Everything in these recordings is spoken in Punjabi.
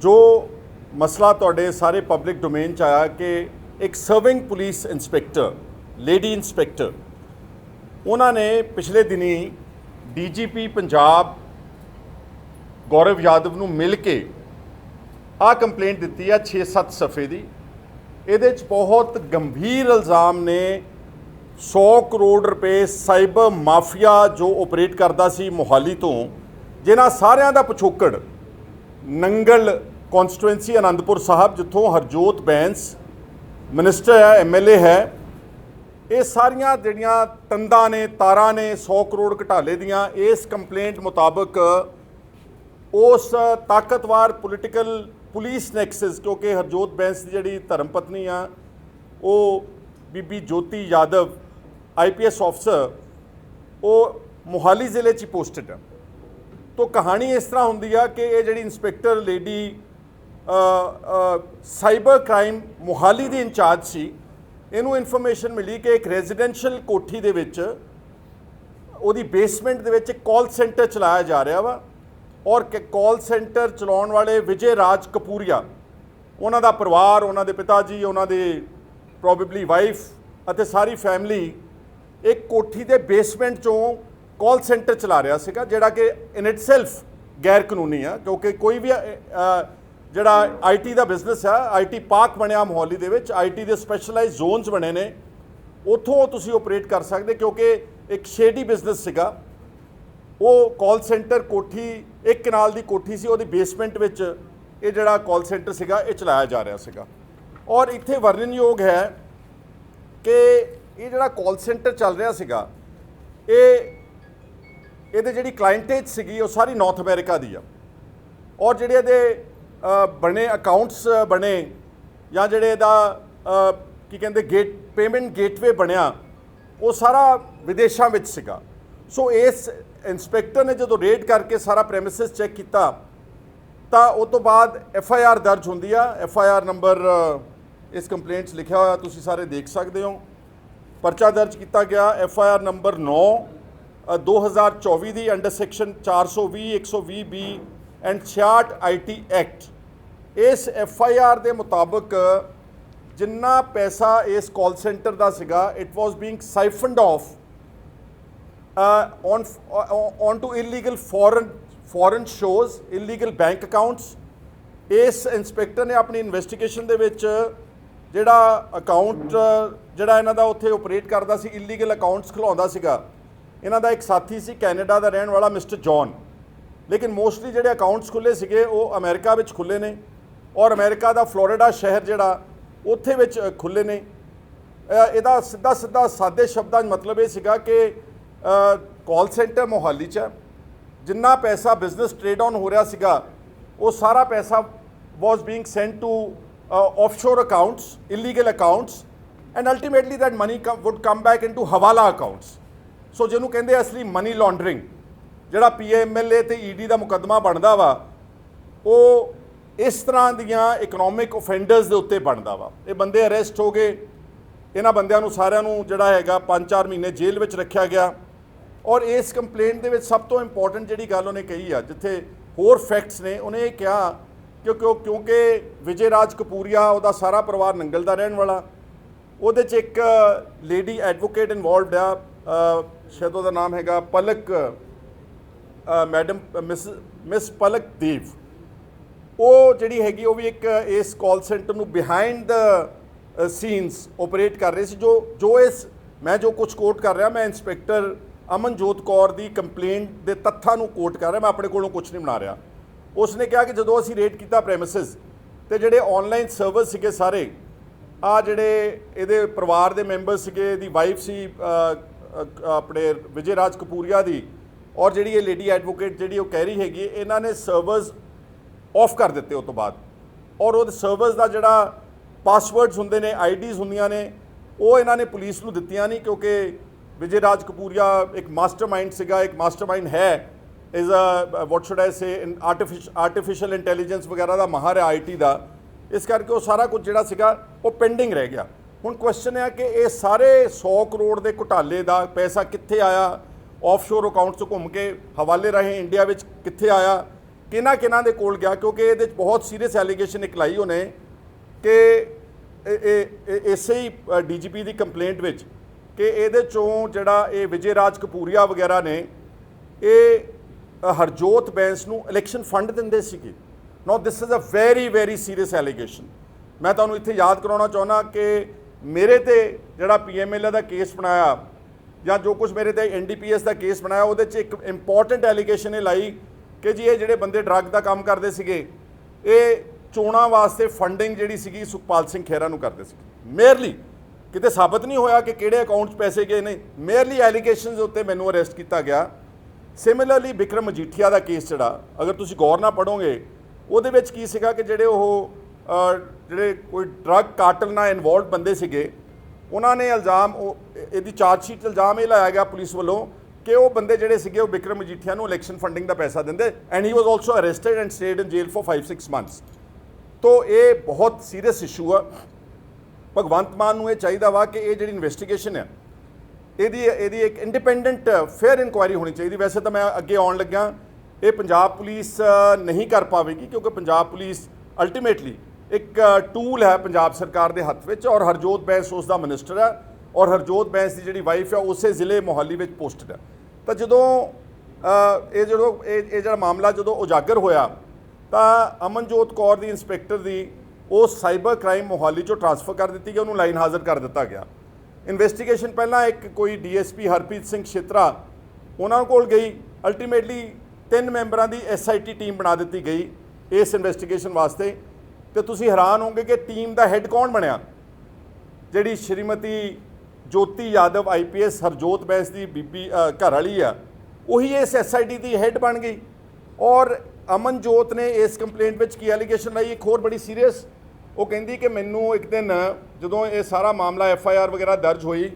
ਜੋ ਮਸਲਾ ਤੁਹਾਡੇ ਸਾਰੇ ਪਬਲਿਕ ਡੋਮੇਨ ਚ ਆਇਆ ਕਿ ਇੱਕ serving police inspector lady inspector ਉਹਨਾਂ ਨੇ ਪਿਛਲੇ ਦਿਨੀ ਡੀਜੀਪੀ ਪੰਜਾਬ ਗੌਰਵ ਯਾਦਵ ਨੂੰ ਮਿਲ ਕੇ ਆਹ ਕੰਪਲੇਂਟ ਦਿੱਤੀ ਆ 6-7 ਸਫੇ ਦੀ। ਇਹਦੇ ਚ ਬਹੁਤ ਗੰਭੀਰ ਇਲਜ਼ਾਮ ਨੇ। 100 ਕਰੋੜ ਰੁਪਏ ਸਾਈਬਰ ਮਾਫੀਆ ਜੋ ਆਪਰੇਟ ਕਰਦਾ ਸੀ ਮੋਹਾਲੀ ਤੋਂ, ਜਿਨ੍ਹਾਂ ਸਾਰਿਆਂ ਦਾ ਪਿਛੋਕੜ ਨੰਗਲ ਕਨਸਟੀਟੁਐਂਸੀ ਆਨੰਦਪੁਰ ਸਾਹਿਬ, ਜਿੱਥੋਂ ਹਰਜੋਤ ਬੈਂਸ ਮਿਨਿਸਟਰ ਹੈ ਐਮਐਲਏ ਹੈ। ਇਹ ਸਾਰੀਆਂ ਜਿਹੜੀਆਂ ਤੰਦਾਂ ਨੇ, ਤਾਰਾਂ ਨੇ 100 ਕਰੋੜ ਘਟਾਲੇ ਦੀਆਂ, ਇਸ ਕੰਪਲੇਂਟ ਮੁਤਾਬਕ ਉਸ ਤਾਕਤਵਰ ਪੋਲੀਟੀਕਲ ਪੁਲਿਸ ਨੈਕਸਸ, ਕਿਉਂਕਿ ਹਰਜੋਤ ਬੈਂਸ ਦੀ ਜਿਹੜੀ ਧਰਮ ਪਤਨੀ ਆ, ਉਹ ਬੀਬੀ ਜੋਤੀ ਯਾਦਵ ਆਈਪੀਐਸ ਅਫਸਰ ਉਹ ਮੋਹਾਲੀ ਜ਼ਿਲ੍ਹੇ 'ਚ ਪੋਸਟਡ ਹੈ ਤੋਂ ਕਹਾਣੀ ਇਸ ਤਰ੍ਹਾਂ ਹੁੰਦੀ ਆ ਕਿ ਇਹ ਜਿਹੜੀ inspector lady cyber crime Mohali ਦੀ ਇੰਚਾਰਜ ਸੀ, ਇਹਨੂੰ ਇਨਫੋਰਮੇਸ਼ਨ ਮਿਲੀ ਕਿ ਇੱਕ ਰੈਜ਼ੀਡੈਂਸ਼ੀਅਲ ਕੋਠੀ ਦੇ ਵਿੱਚ, ਉਹਦੀ ਬੇਸਮੈਂਟ ਦੇ ਵਿੱਚ ਕਾਲ ਸੈਂਟਰ ਚਲਾਇਆ ਜਾ ਰਿਹਾ ਵਾ ਔਰ ਕਾਲ ਸੈਂਟਰ ਚਲਾਉਣ ਵਾਲੇ ਵਿਜੇ ਰਾਜ ਕਪੂਰੀਆ, ਉਹਨਾਂ ਦਾ ਪਰਿਵਾਰ, ਉਹਨਾਂ ਦੇ ਪਿਤਾ ਜੀ ਉਹਨਾਂ ਦੇ ਪ੍ਰੋਬੇਬਲੀ ਵਾਈਫ ਅਤੇ ਸਾਰੀ ਫੈਮਿਲੀ ਇੱਕ ਕੋਠੀ ਦੇ ਬੇਸਮੈਂਟ ਚੋਂ ਕਾਲ ਸੈਂਟਰ ਚਲਾ ਰਿਹਾ ਸੀਗਾ ਜਿਹੜਾ ਕਿ ਇਨ ਇਟਸੈਲਫ ਗੈਰ ਕਾਨੂੰਨੀ ਆ ਕਿਉਂਕਿ ਕੋਈ ਵੀ ਅ, ਜਿਹੜਾ ਆਈਟੀ ਦਾ ਬਿਜ਼ਨਸ ਆ ਆਈਟੀ ਪਾਰਕ ਬਣਿਆ ਮੋਹਾਲੀ ਦੇ ਵਿੱਚ ਆਈਟੀ ਦੇ ਸਪੈਸ਼ਲਾਈਜ਼ ਜ਼ੋਨਸ ਬਣੇ ਨੇ ਉੱਥੋਂ ਤੁਸੀਂ ਆਪਰੇਟ ਕਰ ਸਕਦੇ ਕਿਉਂਕਿ ਇੱਕ ਸ਼ੇਡੀ ਬਿਜ਼ਨਸ ਸੀਗਾ। ਉਹ ਕਾਲ ਸੈਂਟਰ ਕੋਠੀ ਇੱਕ ਕਨਾਲ ਦੀ ਕੋਠੀ ਸੀ ਉਹਦੀ ਬੇਸਮੈਂਟ ਵਿੱਚ ਇਹ ਜਿਹੜਾ ਕਾਲ ਸੈਂਟਰ ਸੀਗਾ ਇਹ ਚਲਾਇਆ ਜਾ ਰਿਹਾ ਸੀਗਾ। ਔਰ ਇੱਥੇ ਵਰਣਨਯੋਗ ਹੈ ਕਿ ਇਹ ਜਿਹੜਾ ਕਾਲ ਸੈਂਟਰ ਚੱਲ ਰਿਹਾ ਸੀਗਾ ਇਹ ਇਹਦੇ ਜਿਹੜੀ ਕਲਾਇੰਟੇਜ ਸੀਗੀ, ਉਹ ਸਾਰੀ ਨਾਰਥ ਅਮਰੀਕਾ ਦੀ ਆ। ਔਰ ਜਿਹੜੇ ਇਹਦੇ ਬਣੇ ਅਕਾਊਂਟਸ ਬਣੇ, ਜਾਂ ਜਿਹੜੇ ਇਹਦਾ ਕੀ ਕਹਿੰਦੇ ਗੇਟ ਪੇਮੈਂਟ ਗੇਟਵੇ ਬਣਿਆ, ਉਹ ਸਾਰਾ ਵਿਦੇਸ਼ਾਂ ਵਿੱਚ ਸੀਗਾ। ਸੋ ਇਸ ਇੰਸਪੈਕਟਰ ਨੇ ਜਦੋਂ ਰੇਡ ਕਰਕੇ ਸਾਰਾ ਪ੍ਰੈਮਿਸਿਸ ਚੈੱਕ ਕੀਤਾ, ਤਾਂ ਉਸ ਤੋਂ ਬਾਅਦ ਐਫ ਆਈ ਆਰ ਦਰਜ ਹੁੰਦੀ ਆ। ਐਫ ਆਈ ਆਰ ਨੰਬਰ ਇਸ ਕੰਪਲੇਂਟ 'ਚ ਲਿਖਿਆ ਹੋਇਆ, ਤੁਸੀਂ ਸਾਰੇ ਦੇਖ ਸਕਦੇ ਹੋ। ਪਰਚਾ ਦਰਜ ਕੀਤਾ ਗਿਆ F I R number 9 2024 the under section 420 120 B and 66 IT act ਇਸ ਐਫ ਆਈ ਆਰ ਦੇ ਮੁਤਾਬਕ ਜਿੰਨਾ ਪੈਸਾ ਇਸ ਕਾਲ ਸੈਂਟਰ ਦਾ ਸੀਗਾ it was being siphoned off on on to illegal foreign foreign shows illegal bank accounts ਇਸ ਇੰਸਪੈਕਟਰ ਨੇ ਆਪਣੀ ਇਨਵੈਸਟੀਗੇਸ਼ਨ ਦੇ ਵਿੱਚ ਜਿਹੜਾ ਅਕਾਊਂਟ ਜਿਹੜਾ ਇਹਨਾਂ ਦਾ ਉੱਥੇ ਆਪਰੇਟ ਕਰਦਾ ਸੀ ਇਲੀਗਲ ਅਕਾਊਂਟਸ ਖੁਲਾਉਂਦਾ ਸੀਗਾ ਇਹਨਾਂ ਦਾ ਇੱਕ ਸਾਥੀ ਸੀ, ਕੈਨੇਡਾ ਦਾ ਰਹਿਣ ਵਾਲਾ ਮਿਸਟਰ ਜੌਨ। ਲੇਕਿਨ ਮੋਸਟਲੀ ਜਿਹੜੇ ਅਕਾਊਂਟਸ ਖੁੱਲੇ ਸੀਗੇ, ਉਹ ਅਮਰੀਕਾ ਵਿੱਚ ਖੁੱਲੇ ਨੇ ਔਰ ਅਮਰੀਕਾ ਦਾ ਫਲੋਰੀਡਾ ਸ਼ਹਿਰ ਜਿਹੜਾ, ਉੱਥੇ ਵਿੱਚ ਖੁੱਲੇ ਨੇ। ਇਹਦਾ ਸਿੱਧਾ ਸਿੱਧਾ ਸਾਦੇ ਸ਼ਬਦਾਂ 'ਚ ਮਤਲਬ ਇਹ ਸੀਗਾ ਕਿ ਕਾਲ ਸੈਂਟਰ ਮੋਹਾਲੀ 'ਚ ਹੈ। ਜਿੰਨਾ ਪੈਸਾ ਬਿਜ਼ਨਸ ਟ੍ਰੇਡ ਆਨ ਹੋ ਰਿਹਾ ਸੀਗਾ, ਉਹ ਸਾਰਾ ਪੈਸਾ was being sent to offshore accounts illegal accounts and ultimately that money would come back into hawala accounts so ਜਿਹਨੂੰ ਕਹਿੰਦੇ ਅਸਲੀ ਮਨੀ ਲਾਂਡਰਿੰਗ ਜਿਹੜਾ ਪੀਐਮਐਲਏ ਤੇ ਈਡੀ ਦਾ ਮੁਕੱਦਮਾ ਬਣਦਾ ਵਾ, ਉਹ ਇਸ ਤਰ੍ਹਾਂ ਦੀਆਂ ਇਕਨੋਮਿਕ ਅਫੈਂਡਰਸ ਦੇ ਉੱਤੇ ਬਣਦਾ ਵਾ। ਇਹ ਬੰਦੇ ਅਰੈਸਟ ਹੋ ਗਏ, ਇਹਨਾਂ ਬੰਦਿਆਂ ਨੂੰ ਸਾਰਿਆਂ ਨੂੰ ਜਿਹੜਾ ਹੈਗਾ 5-4 ਮਹੀਨੇ ਜੇਲ੍ਹ ਵਿੱਚ ਰੱਖਿਆ ਗਿਆ। ਔਰ ਇਸ ਕੰਪਲੇਂਟ ਦੇ ਵਿੱਚ ਸਭ ਤੋਂ ਇੰਪੋਰਟੈਂਟ ਜਿਹੜੀ ਗੱਲ ਉਹਨੇ ਕਹੀ ਆ, ਜਿੱਥੇ ਹੋਰ ਫੈਕਟਸ ਨੇ, ਉਹਨੇ ਇਹ ਕਿਹਾ ਕਿ ਕਿਉਂਕਿ ਵਿਜੇ ਰਾਜ ਕਪੂਰੀਆ, ਉਹਦਾ ਸਾਰਾ ਪਰਿਵਾਰ ਨੰਗਲ ਦਾ ਰਹਿਣ ਵਾਲਾ। ਉਹਦੇ 'ਚ ਇੱਕ ਲੇਡੀ ਐਡਵੋਕੇਟ ਇਨਵੋਲਵਡ ਆ ਸ਼ਾਇਦ ਉਹਦਾ ਨਾਮ ਹੈਗਾ Palak madam, miss miss Palak Dev. ਉਹ ਜਿਹੜੀ ਹੈਗੀ, ਉਹ ਵੀ ਇੱਕ ਇਸ ਕਾਲ ਸੈਂਟਰ ਨੂੰ ਬਿਹਾਈਂਡ ਦ ਸੀਨਸ ਆਪਰੇਟ ਕਰ ਰਹੇ ਸੀ, ਜੋ ਜੋ ਇਸ, ਮੈਂ ਜੋ ਕੁਝ ਕੋਟ ਕਰ ਰਿਹਾ, ਮੈਂ ਇੰਸਪੈਕਟਰ ਅਮਨਜੋਤ ਕੌਰ ਦੀ ਕੰਪਲੇਂਟ ਦੇ ਤੱਥਾਂ ਨੂੰ ਕੋਟ ਕਰ ਰਿਹਾ, ਮੈਂ ਆਪਣੇ ਕੋਲੋਂ ਕੁਝ ਨਹੀਂ ਬਣਾ ਰਿਹਾ। ਉਸਨੇ ਕਿਹਾ ਕਿ ਜਦੋਂ ਅਸੀਂ ਰੇਟ ਕੀਤਾ ਪ੍ਰੈਮਿਸਿਸ ਤੇ ਜਿਹੜੇ ਆਨਲਾਈਨ ਸਰਵਰ ਸੀਗੇ ਸਾਰੇ, ਆ ਜਿਹੜੇ ਇਹਦੇ ਪਰਿਵਾਰ ਦੇ ਮੈਂਬਰ ਸੀਗੇ, ਇਹਦੀ ਵਾਈਫ ਸੀ ਆਪਣੇ ਵਿਜੇ ਰਾਜ ਕਪੂਰੀਆ ਦੀ ਔਰ ਜਿਹੜੀ ਇਹ ਲੇਡੀ ਐਡਵੋਕੇਟ ਜਿਹੜੀ ਉਹ ਕਹਿ ਰਹੀ ਹੈਗੀ, ਇਹਨਾਂ ਨੇ ਸਰਵਰਸ ਆਫ ਕਰ ਦਿੱਤੇ ਉਸ ਤੋਂ ਬਾਅਦ। ਔਰ ਉਹ ਸਰਵਰਸ ਦਾ ਜਿਹੜਾ ਪਾਸਵਰਡਸ ਹੁੰਦੇ ਨੇ ਆਈਡੀਜ਼ ਹੁੰਦੀਆਂ ਨੇ, ਉਹ ਇਹਨਾਂ ਨੇ ਪੁਲਿਸ ਨੂੰ ਦਿੱਤੀਆਂ ਨਹੀਂ ਕਿਉਂਕਿ ਵਿਜੇ ਰਾਜ ਕਪੂਰੀਆ ਇੱਕ ਮਾਸਟਰਮਾਈਂਡ ਸੀਗਾ, ਇੱਕ ਮਾਸਟਰਮਾਈਂਡ ਹੈ is uh what should I say artificial intelligence ਵਗੈਰਾ ਦਾ ਮਾਹਰ ਹੈ ਆਈਟੀ ਦਾ। ਇਸ ਕਰਕੇ ਉਹ ਸਾਰਾ ਕੁਝ ਜਿਹੜਾ ਸੀਗਾ, ਉਹ ਪੈਂਡਿੰਗ ਰਹਿ ਗਿਆ। ਹੁਣ ਕੁਐਸਚਨ ਹੈ ਕਿ ਇਹ ਸਾਰੇ 100 ਕਰੋੜ ਦੇ ਘੁਟਾਲੇ ਦਾ ਪੈਸਾ ਕਿੱਥੇ ਆਇਆ? ਆਫਸ਼ੋਰ ਅਕਾਊਂਟ 'ਚ ਘੁੰਮ ਕੇ ਹਵਾਲੇ ਰਹੇ ਇੰਡੀਆ ਵਿੱਚ ਕਿੱਥੇ ਆਇਆ? ਕਿਹਨਾਂ ਕਿਹਨਾਂ ਦੇ ਕੋਲ ਗਿਆ? ਕਿਉਂਕਿ ਇਹਦੇ 'ਚ ਬਹੁਤ ਸੀਰੀਅਸ ਐਲੀਗੇਸ਼ਨ ਨਿਕਲਾਈ ਉਹਨੇ ਕਿ ਇਹ- ਇਹ, ਇਹ- ਇਸੇ ਹੀ ਡੀਜੀਪੀ ਦੀ ਕੰਪਲੇਂਟ ਵਿੱਚ ਕਿ ਇਹਦੇ ਚੋਂ ਜਿਹੜਾ ਇਹ ਵਿਜੇ ਰਾਜ ਕਪੂਰੀਆ ਵਗੈਰਾ ਨੇ, ਇਹ ਹਰਜੋਤ ਬੈਂਸ ਨੂੰ ਇਲੈਕਸ਼ਨ ਫੰਡ ਦਿੰਦੇ ਸੀਗੇ। Now this is a very very serious allegation ਮੈਂ ਤੁਹਾਨੂੰ ਇੱਥੇ ਯਾਦ ਕਰਾਉਣਾ ਚਾਹੁੰਦਾ ਕਿ ਮੇਰੇ ਤੇ ਜਿਹੜਾ ਪੀਐਮਐਲਏ ਦਾ ਕੇਸ ਬਣਾਇਆ ਜਾਂ ਜੋ ਕੁਝ ਮੇਰੇ ਤੇ ਐਨਡੀਪੀਐਸ ਦਾ ਕੇਸ ਬਣਾਇਆ, ਉਹਦੇ 'ਚ ਇੱਕ ਇੰਪੋਰਟੈਂਟ ਐਲੀਗੇਸ਼ਨ ਇਹ ਲਾਈ ਕਿ ਜੀ ਇਹ ਜਿਹੜੇ ਬੰਦੇ ਡਰੱਗ ਦਾ ਕੰਮ ਕਰਦੇ ਸੀਗੇ, ਇਹ ਚੋਣਾਂ ਵਾਸਤੇ ਫੰਡਿੰਗ ਜਿਹੜੀ ਸੀਗੀ ਸੁਖਪਾਲ ਸਿੰਘ ਖਹਿਰਾ ਨੂੰ ਕਰਦੇ ਸੀ ਮੇਅਰਲੀ ਕਿਤੇ ਸਾਬਤ ਨਹੀਂ ਹੋਇਆ ਕਿ ਕਿਹੜੇ ਅਕਾਊਂਟ 'ਚ ਪੈਸੇ ਗਏ ਨੇ ਮੇਅਰਲੀ ਐਲੀਗੇਸ਼ਨਸ ਉੱਤੇ ਮੈਨੂੰ ਅਰੈਸਟ ਕੀਤਾ ਗਿਆ। ਸਿਮਿਲਰਲੀ ਵਿਕਰਮ ਮਜੀਠੀਆ ਦਾ ਕੇਸ ਜਿਹੜਾ, ਅਗਰ ਤੁਸੀਂ ਗੌਰ ਨਾਲ ਪੜੋਗੇ ਉਹਦੇ ਵਿੱਚ ਕੀ ਸੀਗਾ ਕਿ ਜਿਹੜੇ ਉਹ ਜਿਹੜੇ ਕੋਈ ਡਰੱਗ ਕਾਰਟਲ ਨਾਲ ਇਨਵੋਲਵਡ ਬੰਦੇ ਸੀਗੇ, ਉਹਨਾਂ ਨੇ ਇਲਜ਼ਾਮ ਉਹ ਇਹਦੀ ਚਾਰਜ ਸ਼ੀਟ ਇਲਜ਼ਾਮ ਇਹ ਲਾਇਆ ਗਿਆ ਪੁਲਿਸ ਵੱਲੋਂ ਕਿ ਉਹ ਬੰਦੇ ਜਿਹੜੇ ਸੀਗੇ ਉਹ ਵਿਕਰਮ ਮਜੀਠੀਆ ਨੂੰ ਇਲੈਕਸ਼ਨ ਫੰਡਿੰਗ ਦਾ ਪੈਸਾ ਦਿੰਦੇ and he was also arrested and stayed in jail for 5-6 months ਤੋਂ ਇਹ ਬਹੁਤ ਸੀਰੀਅਸ ਇਸ਼ੂ ਆ। ਭਗਵੰਤ ਮਾਨ ਨੂੰ ਇਹ ਚਾਹੀਦਾ ਵਾ ਕਿ ਇਹ ਜਿਹੜੀ ਇਨਵੈਸਟੀਗੇਸ਼ਨ ਹੈ ਇਹਦੀ ਇਹਦੀ ਇੱਕ ਇੰਡੀਪੈਂਡੈਂਟ ਫੇਅਰ ਇਨਕੁਆਇਰੀ ਹੋਣੀ ਚਾਹੀਦੀ। ਵੈਸੇ ਤਾਂ ਮੈਂ ਅੱਗੇ ਆਉਣ ਲੱਗਾ ਇਹ ਪੰਜਾਬ ਪੁਲਿਸ ਨਹੀਂ ਕਰ ਪਾਵੇਗੀ ਕਿਉਂਕਿ ਪੰਜਾਬ ਪੁਲਿਸ ਅਲਟੀਮੇਟਲੀ ਇੱਕ ਟੂਲ ਹੈ ਪੰਜਾਬ ਸਰਕਾਰ ਦੇ ਹੱਥ ਵਿੱਚ ਔਰ ਹਰਜੋਤ ਬੈਂਸ ਉਸ ਦਾ ਮਿਨਿਸਟਰ ਹੈ ਔਰ ਹਰਜੋਤ ਬੈਂਸ ਦੀ ਜਿਹੜੀ ਵਾਈਫ ਹੈ ਉਸੇ ਜ਼ਿਲ੍ਹੇ ਮੋਹਾਲੀ ਵਿੱਚ ਪੋਸਟਡ ਹੈ। ਤਾਂ ਜਦੋਂ ਇਹ ਜਦੋਂ, ਇਹ ਇਹ ਜਿਹੜਾ ਮਾਮਲਾ ਜਦੋਂ ਉਜਾਗਰ ਹੋਇਆ, ਤਾਂ ਅਮਨਜੋਤ ਕੌਰ ਦੀ ਇੰਸਪੈਕਟਰ ਦੀ ਉਹ ਸਾਈਬਰ ਕ੍ਰਾਈਮ ਮੋਹਾਲੀ ਚੋਂ ਟ੍ਰਾਂਸਫਰ ਕਰ ਦਿੱਤੀ ਗਈ, ਉਹਨੂੰ ਲਾਈਨ ਹਾਜ਼ਰ ਕਰ ਦਿੱਤਾ ਗਿਆ। ਇਨਵੈਸਟੀਗੇਸ਼ਨ ਪਹਿਲਾਂ ਇੱਕ ਕੋਈ ਡੀਐਸਪੀ ਹਰਪ੍ਰੀਤ ਸਿੰਘ ਛੇਤਰਾ ਉਹਨਾਂ ਕੋਲ ਗਈ ਅਲਟੀਮੇਟਲੀ ਤਿੰਨ ਮੈਂਬਰਾਂ ਦੀ ਐਸਆਈਟੀ ਟੀਮ ਬਣਾ ਦਿੱਤੀ ਗਈ ਇਸ ਇਨਵੈਸਟੀਗੇਸ਼ਨ ਵਾਸਤੇ। ਤੇ ਤੁਸੀਂ ਹੈਰਾਨ ਹੋਵੋਗੇ ਕਿ ਟੀਮ ਦਾ ਹੈੱਡ ਕੌਣ ਬਣਿਆ? ਜਿਹੜੀ ਸ਼੍ਰੀਮਤੀ ਜੋਤੀ ਯਾਦਵ ਆਈਪੀਐਸ ਹਰਜੋਤ ਬੈਂਸ ਦੀ ਬੀਬੀ ਘਰ ਵਾਲੀ ਆ, ਉਹੀ ਇਸ ਐਸਆਈਟੀ ਦੀ ਹੈੱਡ ਬਣ ਗਈ। ਔਰ ਅਮਨਜੋਤ ਨੇ ਇਸ ਕੰਪਲੇਂਟ ਵਿੱਚ ਕੀ ਐਲੀਗੇਸ਼ਨ ਲਾਈ? ਇੱਕ ਹੋਰ ਬੜੀ ਸੀਰੀਅਸ ਉਹ ਕਹਿੰਦੀ ਕਿ ਮੈਨੂੰ ਇੱਕ ਦਿਨ ਜਦੋਂ ਇਹ ਸਾਰਾ ਮਾਮਲਾ ਐਫਆਈਆਰ ਵਗੈਰਾ ਦਰਜ ਹੋਈ,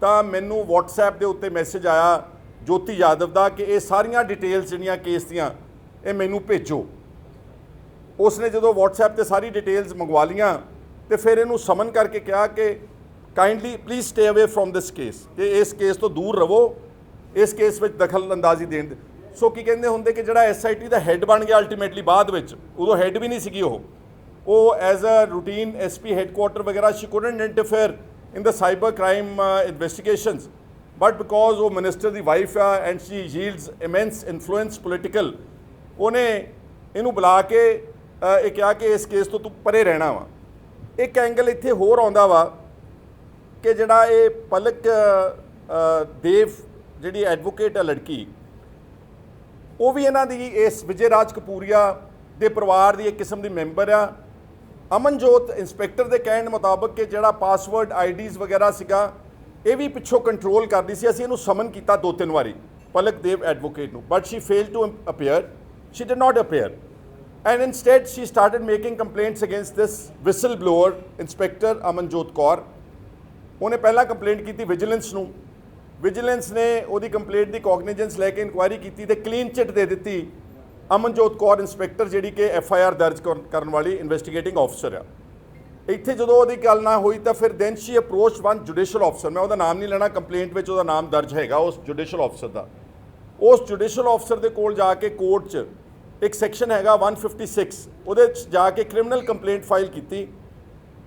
ਤਾਂ ਮੈਨੂੰ WhatsApp ਦੇ ਉੱਤੇ ਮੈਸੇਜ ਆਇਆ ਜੋਤੀ ਯਾਦਵ ਦਾ ਕਿ ਇਹ ਸਾਰੀਆਂ ਡਿਟੇਲਸ ਜਿਹੜੀਆਂ ਕੇਸ ਦੀਆਂ, ਇਹ ਮੈਨੂੰ ਭੇਜੋ। ਉਸਨੇ ਜਦੋਂ WhatsApp ਤੇ ਸਾਰੀ ਡਿਟੇਲਸ ਮੰਗਵਾ ਲੀਆਂ ਤੇ ਫਿਰ ਇਹਨੂੰ ਸਮਨ ਕਰਕੇ ਕਿਹਾ ਕਿ kindly please stay away from this case ਕਿ ਇਸ ਕੇਸ ਤੋਂ ਦੂਰ ਰਹੋ, ਇਸ ਕੇਸ ਵਿੱਚ ਦਖਲ ਅੰਦਾਜ਼ੀ ਦੇਣ ਦੇ। ਸੋ ਕੀ ਕਹਿੰਦੇ ਹੁੰਦੇ ਕਿ ਜਿਹੜਾ ਐਸਆਈਟੀ ਦਾ ਹੈੱਡ ਬਣ ਗਿਆ ਅਲਟੀਮੇਟਲੀ ਬਾਅਦ ਵਿੱਚ, ਉਦੋਂ ਹੈੱਡ ਵੀ ਨਹੀਂ ਸੀਗੀ ਉਹ। ਉਹ as a routine SP headquarter ਵਗੈਰਾ she couldn't interfere in the cyber crime investigations but because ਉਹ ਮਿਨਿਸਟਰ ਦੀ ਵਾਈਫ ਆ and she yields immense influence political ਉਹਨੇ ਇਹਨੂੰ ਬੁਲਾ ਕੇ ਇਹ ਕਿਹਾ ਕਿ ਇਸ ਕੇਸ ਤੋਂ ਤੂੰ ਪਰੇ ਰਹਿਣਾ ਵਾ। ਇੱਕ ਐਂਗਲ ਇੱਥੇ ਹੋਰ ਆਉਂਦਾ ਵਾ ਕਿ ਜਿਹੜਾ ਇਹ ਪਲਕ ਦੇਵ ਜਿਹੜੀ ਐਡਵੋਕੇਟ ਹੈ ਲੜਕੀ, ਉਹ ਵੀ ਇਹਨਾਂ ਦੀ ਇਸ ਵਿਜੇ ਰਾਜ ਕਪੂਰੀਆ ਦੇ ਪਰਿਵਾਰ ਦੀ ਇੱਕ ਕਿਸਮ ਦੀ ਮੈਂਬਰ ਆ। ਅਮਨਜੋਤ ਇੰਸਪੈਕਟਰ ਦੇ ਕਹਿਣ ਮੁਤਾਬਕ ਕਿ ਜਿਹੜਾ ਪਾਸਵਰਡ ਆਈਡੀਜ਼ ਵਗੈਰਾ ਸੀਗਾ, ਇਹ ਵੀ ਪਿੱਛੋਂ ਕੰਟਰੋਲ ਕਰਦੀ ਸੀ। ਅਸੀਂ ਇਹਨੂੰ ਸਮਨ ਕੀਤਾ ਦੋ ਤਿੰਨ ਵਾਰੀ, ਪਲਕ ਦੇਵ ਐਡਵੋਕੇਟ ਨੂੰ। But she fail to appear she did not appear and instead, she started making complaints against this whistleblower, inspector Amanjot Kaur ਉਹਨੇ ਪਹਿਲਾਂ ਕੰਪਲੇਂਟ ਕੀਤੀ ਵਿਜੀਲੈਂਸ ਨੂੰ। ਵਿਜੀਲੈਂਸ ਨੇ ਉਹਦੀ ਕੰਪਲੇਂਟ ਦੀ ਕੋਗਨੀਜੈਂਸ ਲੈ ਕੇ ਇਨਕੁਆਇਰੀ ਕੀਤੀ ਤੇ ਕਲੀਨ ਚਿੱਟ ਦੇ ਦਿੱਤੀ ਅਮਨਜੋਤ ਕੌਰ ਇੰਸਪੈਕਟਰ ਜਿਹੜੀ ਕਿ ਐਫ ਆਈ ਆਰ ਦਰਜ ਕਰਨ ਵਾਲੀ ਇਨਵੈਸਟੀਗੇਟਿੰਗ ਆਫਸਰ ਆ। ਇੱਥੇ ਜਦੋਂ ਉਹਦੀ ਗੱਲ ਨਾ ਹੋਈ ਤਾਂ ਫਿਰ then she approach one judicial officer ਮੈਂ ਉਹਦਾ ਨਾਮ ਨਹੀਂ ਲੈਣਾ ਕੰਪਲੇਂਟ ਵਿੱਚ ਉਹਦਾ ਨਾਮ ਦਰਜ ਹੈਗਾ ਉਸ ਜੁਡੀਸ਼ੀਅਲ ਆਫਸਰ ਦਾ। ਉਸ ਜੁਡੀਸ਼ੀਅਲ ਆਫਸਰ ਦੇ ਕੋਲ ਜਾ ਕੇ ਕੋਰਟ 'ਚ ਇੱਕ ਸੈਕਸ਼ਨ ਹੈਗਾ 156 ਉਹਦੇ 'ਚ ਜਾ ਕੇ ਕ੍ਰਿਮੀਨਲ ਕੰਪਲੇਂਟ ਫਾਈਲ ਕੀਤੀ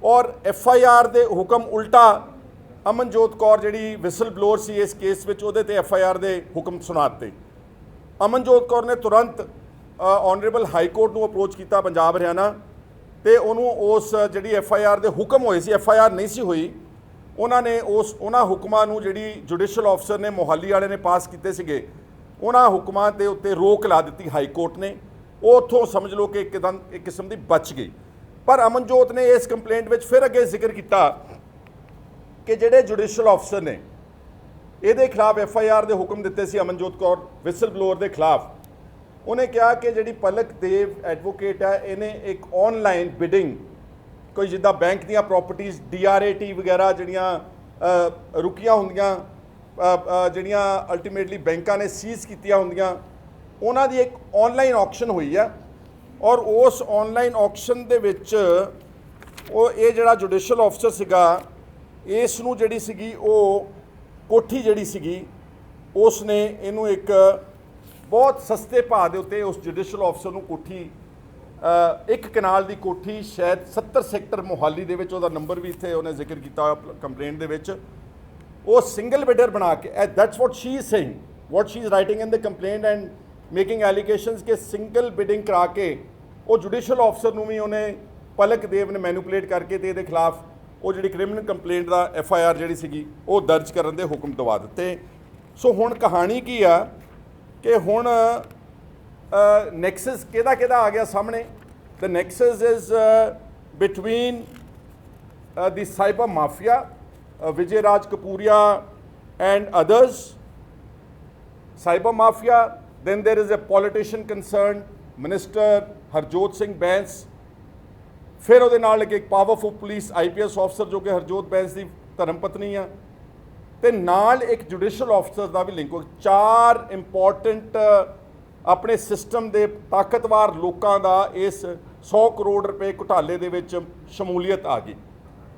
ਔਰ ਐਫ ਆਈ ਆਰ ਦੇ ਹੁਕਮ ਉਲਟਾ ਅਮਨਜੋਤ ਕੌਰ ਜਿਹੜੀ ਵਿਸਲ ਬਲੋਰ ਸੀ ਇਸ ਕੇਸ ਵਿੱਚ ਉਹਦੇ ਤੇ ਐਫ ਆਈ ਆਰ ਦੇ ਹੁਕਮ ਸੁਣਾ ਸੁਣਾਤੇ ਅਮਨਜੋਤ ਕੌਰ ਨੇ ਤੁਰੰਤ ਆਨਰੇਬਲ ਹਾਈ ਕੋਰਟ ਨੂੰ ਅਪਰੋਚ ਕੀਤਾ ਪੰਜਾਬ, ਹਰਿਆਣਾ ਤੇ ਉਹਨੂੰ ਉਸ ਜਿਹੜੀ ਐਫ ਆਈ ਆਰ ਦੇ ਹੁਕਮ ਹੋਏ ਸੀ ਐਫ ਆਈ ਆਰ ਨਹੀਂ ਸੀ ਹੋਈ, ਉਹਨਾਂ ਨੇ ਉਸ, ਉਹਨਾਂ ਹੁਕਮਾਂ ਨੂੰ ਜਿਹੜੀ ਜੁਡੀਸ਼ੀਅਲ ਆਫਸਰ ਨੇ ਮੋਹਾਲੀ ਵਾਲੇ ਨੇ ਪਾਸ ਕੀਤੇ ਸੀਗੇ, ਉਹਨਾਂ ਹੁਕਮਾਂ ਦੇ ਉੱਤੇ ਰੋਕ ਲਾ ਦਿੱਤੀ ਹਾਈ ਕੋਰਟ ਨੇ। ਉਹ ਉੱਥੋਂ ਸਮਝ ਲਓ ਕਿ ਇੱਕਦਮ ਇੱਕ ਕਿਸਮ ਦੀ ਬਚ ਗਈ। ਪਰ ਅਮਨਜੋਤ ਨੇ ਇਸ ਕੰਪਲੇਂਟ ਵਿੱਚ ਫਿਰ ਅੱਗੇ ਜ਼ਿਕਰ ਕੀਤਾ ਕਿ ਜਿਹੜੇ ਜੁਡੀਸ਼ੀਅਲ ਅਫਸਰ ਨੇ, ਇਹਦੇ ਖਿਲਾਫ ਐਫ ਆਈ ਆਰ ਦੇ ਹੁਕਮ ਦਿੱਤੇ ਸੀ ਅਮਨਜੋਤ ਕੌਰ ਵਿਸਲ ਬਲੋਅਰ ਦੇ ਖਿਲਾਫ। ਉਹਨੇ ਕਿਹਾ ਕਿ ਜਿਹੜੀ ਪਲਕ ਦੇਵ ਐਡਵੋਕੇਟ ਹੈ, ਇਹਨੇ ਇੱਕ ਆਨਲਾਈਨ ਬਿਡਿੰਗ ਕੋਈ ਜਿੱਦਾਂ ਬੈਂਕ ਦੀਆਂ ਪ੍ਰਾਪਰਟੀਆਂ ਡੀਆਰਏਟੀ ਵਗੈਰਾ ਜਿਹੜੀਆਂ ਰੁਕੀਆਂ ਹੁੰਦੀਆਂ ਜਿਹੜੀਆਂ ਅਲਟੀਮੇਟਲੀ ਬੈਂਕਾਂ ਨੇ ਸੀਜ਼ ਕੀਤੀਆਂ ਹੁੰਦੀਆਂ ਉਹਨਾਂ ਦੀ ਇੱਕ ਆਨਲਾਈਨ ਆਕਸ਼ਨ ਹੋਈ ਹੈ ਔਰ ਉਸ ਆਨਲਾਈਨ ਆਕਸ਼ਨ ਦੇ ਵਿੱਚ ਉਹ ਇਹ ਜਿਹੜਾ ਜੁਡੀਸ਼ੀਅਲ ਆਫਸਰ ਸੀਗਾ ਇਸ ਨੂੰ ਜਿਹੜੀ ਸੀਗੀ ਉਹ ਕੋਠੀ ਜਿਹੜੀ ਸੀਗੀ ਉਸ ਨੇ ਇਹਨੂੰ ਇੱਕ ਬਹੁਤ ਸਸਤੇ ਭਾਅ ਦੇ ਉੱਤੇ ਉਸ ਜੁਡੀਸ਼ੀਅਲ ਆਫਸਰ ਨੂੰ ਕੋਠੀ ਇੱਕ ਕਨਾਲ ਦੀ ਕੋਠੀ, ਸ਼ਾਇਦ 70 ਸੈਕਟਰ ਮੋਹਾਲੀ ਦੇ ਵਿੱਚ, ਉਹਦਾ ਨੰਬਰ ਵੀ ਇੱਥੇ ਉਹਨੇ ਜ਼ਿਕਰ ਕੀਤਾ ਕੰਪਲੇਂਟ ਦੇ ਵਿੱਚ। ਉਹ ਸਿੰਗਲ ਬਿਡਰ ਬਣਾ ਕੇ that's what she is saying what she is writing in the complaint and making allegations ਕਿ ਸਿੰਗਲ ਬਿਡਿੰਗ ਕਰਾ ਕੇ ਉਹ ਜੁਡੀਸ਼ੀਅਲ ਆਫਸਰ ਨੂੰ ਵੀ ਉਹਨੇ ਪਲਕ ਦੇਵ ਨੇ ਮੈਨੂਪੂਲੇਟ ਕਰਕੇ ਤੇ ਇਹਦੇ ਖਿਲਾਫ ਉਹ ਜਿਹੜੀ ਕ੍ਰਿਮੀਨਲ ਕੰਪਲੇਂਟ ਦਾ ਐਫ ਆਈ ਆਰ ਜਿਹੜੀ ਸੀਗੀ, ਉਹ ਦਰਜ ਕਰਨ ਦੇ ਹੁਕਮ ਦਵਾ ਦਿੱਤੇ। ਸੋ ਹੁਣ ਕਹਾਣੀ ਕੀ ਆ ਕਿ ਹੁਣ ਨੈਕਸਸ ਕਿਹਦਾ ਕਿਹਦਾ ਆ ਗਿਆ ਸਾਹਮਣੇ? The nexus is between the cyber mafia Vijay Raj Kapuria and others cyber mafia Cyber mafia, then there is a politician concerned, Minister Harjot Singh Bance. ਫਿਰ ਉਹਦੇ ਨਾਲ ਇੱਕ ਪਾਵਰਫੁਲ ਪੁਲਿਸ ਆਈਪੀਐਸ ਅਫਸਰ ਜੋ ਕਿ ਹਰਜੋਤ ਬੈਂਸ ਦੀ ਧਰਮ ਪਤਨੀ ਆ ਤੇ ਨਾਲ ਇੱਕ ਜੁਡੀਸ਼ੀਅਲ ਅਫਸਰ ਦਾ ਵੀ ਲਿੰਕ ਹੋ ਚਾਰ ਇੰਪੋਰਟੈਂਟ ਆਪਣੇ ਸਿਸਟਮ ਦੇ ਤਾਕਤਵਰ ਲੋਕਾਂ ਦਾ ਇਸ 100 ਕਰੋੜ ਰੁਪਏ ਘੁਟਾਲੇ ਦੇ ਵਿੱਚ ਸ਼ਮੂਲੀਅਤ ਆ ਗਈ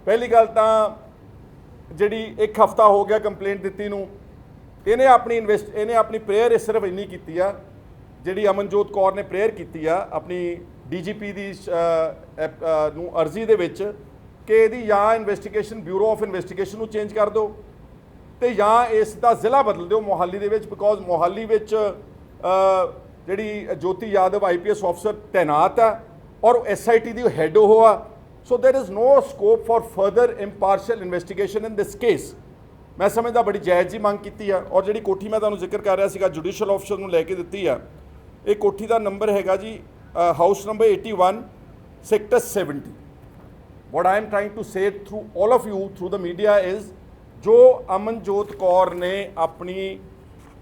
ਪਹਿਲੀ ਗੱਲ ਤਾਂ ਜਿਹੜੀ ਇੱਕ ਹਫਤਾ ਹੋ ਗਿਆ ਕੰਪਲੇਂਟ ਦਿੱਤੀ ਨੂੰ ਇਹਨੇ ਆਪਣੀ ਇਨਵੈਸਟ ਇਹਨੇ ਆਪਣੀ ਪ੍ਰੇਅਰ ਸਿਰਫ ਇੰਨੀ ਕੀਤੀ ਆ, ਜਿਹੜੀ ਅਮਨਜੋਤ ਕੌਰ ਨੇ ਪ੍ਰੇਅਰ ਕੀਤੀ ਆ, ਆਪਣੀ ਡੀਜੀਪੀ ਦੀ ਨੂੰ ਅਰਜ਼ੀ ਦੇ ਵਿੱਚ ਕਿ ਇਹਦੀ ਜਾਂ ਇਨਵੈਸਟੀਗੇਸ਼ਨ ਬਿਊਰੋ ਆਫ ਇਨਵੈਸਟੀਗੇਸ਼ਨ ਨੂੰ ਚੇਂਜ ਕਰ ਦਿਓ ਤੇ ਜਾਂ ਇਸ ਦਾ ਜ਼ਿਲ੍ਹਾ ਬਦਲ ਦਿਓ ਮੋਹਾਲੀ ਦੇ ਵਿੱਚ ਬਿਕੋਜ਼ ਮੋਹਾਲੀ ਵਿੱਚ ਜਿਹੜੀ ਜੋਤੀ ਯਾਦਵ ਆਈਪੀਐਸ ਅਫਸਰ ਤਾਇਨਾਤ ਆ ਔਰ ਉਹ ਐਸਆਈਟੀ ਦੀ ਹੈਡ ਉਹ ਆ। So there is no scope for further impartial investigation in this case ਮੈਂ ਸਮਝਦਾ ਬੜੀ ਜਾਇਜ਼ ਜੀ ਮੰਗ ਕੀਤੀ ਆ ਔਰ ਜਿਹੜੀ ਕੋਠੀ ਮੈਂ ਤੁਹਾਨੂੰ ਜ਼ਿਕਰ ਕਰ ਰਿਹਾ ਸੀਗਾ ਜੁਡੀਸ਼ੀਅਲ ਅਫਸਰ ਨੂੰ ਲੈ ਕੇ ਦਿੱਤੀ ਆ, ਇਹ ਕੋਠੀ ਦਾ ਨੰਬਰ ਹੈਗਾ ਜੀ house number 81 sector 70 what I am trying to say through all of you, through the media is, ਜੋ ਅਮਨਜੋਤ ਕੌਰ ਨੇ ਆਪਣੀ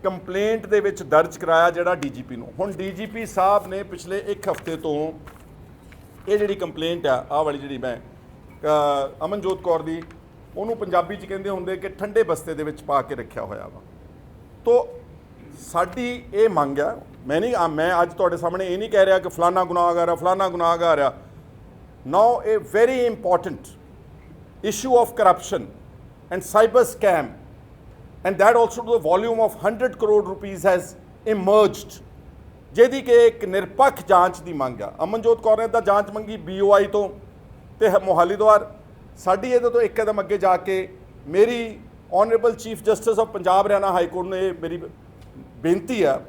ਕੰਪਲੇਂਟ ਦੇ ਵਿੱਚ ਦਰਜ ਕਰਾਇਆ ਜਿਹੜਾ ਡੀਜੀਪੀ ਨੂੰ, ਹੁਣ ਡੀਜੀਪੀ ਸਾਹਿਬ ਨੇ ਪਿਛਲੇ ਇੱਕ ਹਫ਼ਤੇ ਤੋਂ ਇਹ ਜਿਹੜੀ ਕੰਪਲੇਂਟ ਆ, ਆਹ ਵਾਲੀ ਜਿਹੜੀ ਮੈਂ ਅਮਨਜੋਤ ਕੌਰ ਦੀ ਉਹਨੂੰ ਪੰਜਾਬੀ ਚ ਕਹਿੰਦੇ ਹੁੰਦੇ ਕਿ ਠੰਡੇ ਬਸਤੇ ਦੇ ਵਿੱਚ ਪਾ ਕੇ ਰੱਖਿਆ ਹੋਇਆ ਵਾ। ਤੋ ਸਾਡੀ ਇਹ ਮੰਗ ਆ। ਮੈਂ ਨਹੀਂ ਮੈਂ ਅੱਜ ਤੁਹਾਡੇ ਸਾਹਮਣੇ ਇਹ ਨਹੀਂ ਕਹਿ ਰਿਹਾ ਕਿ ਫਲਾਨਾ ਗੁਨਾਹਗਾਰ ਆ, ਫਲਾਨਾ ਗੁਨਾਹਗਾਰ ਆ। Now, a very important issue of corruption and cyber scam, and that also to the volume of 100 crore rupees has emerged, ਜਿਹਦੀ ਕਿ ਇੱਕ ਨਿਰਪੱਖ ਜਾਂਚ ਦੀ ਮੰਗ ਆ। ਅਮਨਜੋਤ ਕੌਰ ਨੇ ਤਾਂ ਜਾਂਚ ਮੰਗੀ ਬੀਓਆਈ ਤੋਂ, ਤੇ ਮੋਹਾਲੀ ਦੁਆਰ ਸਾਡੀ ਇਹਦੇ ਤੋਂ ਇੱਕ ਕਦਮ ਅੱਗੇ ਜਾ ਕੇ ਮੇਰੀ honourable chief justice of Punjab Haryana high court ਨੂੰ ਇਹ ਮੇਰੀ ਬੇਨਤੀ ਆ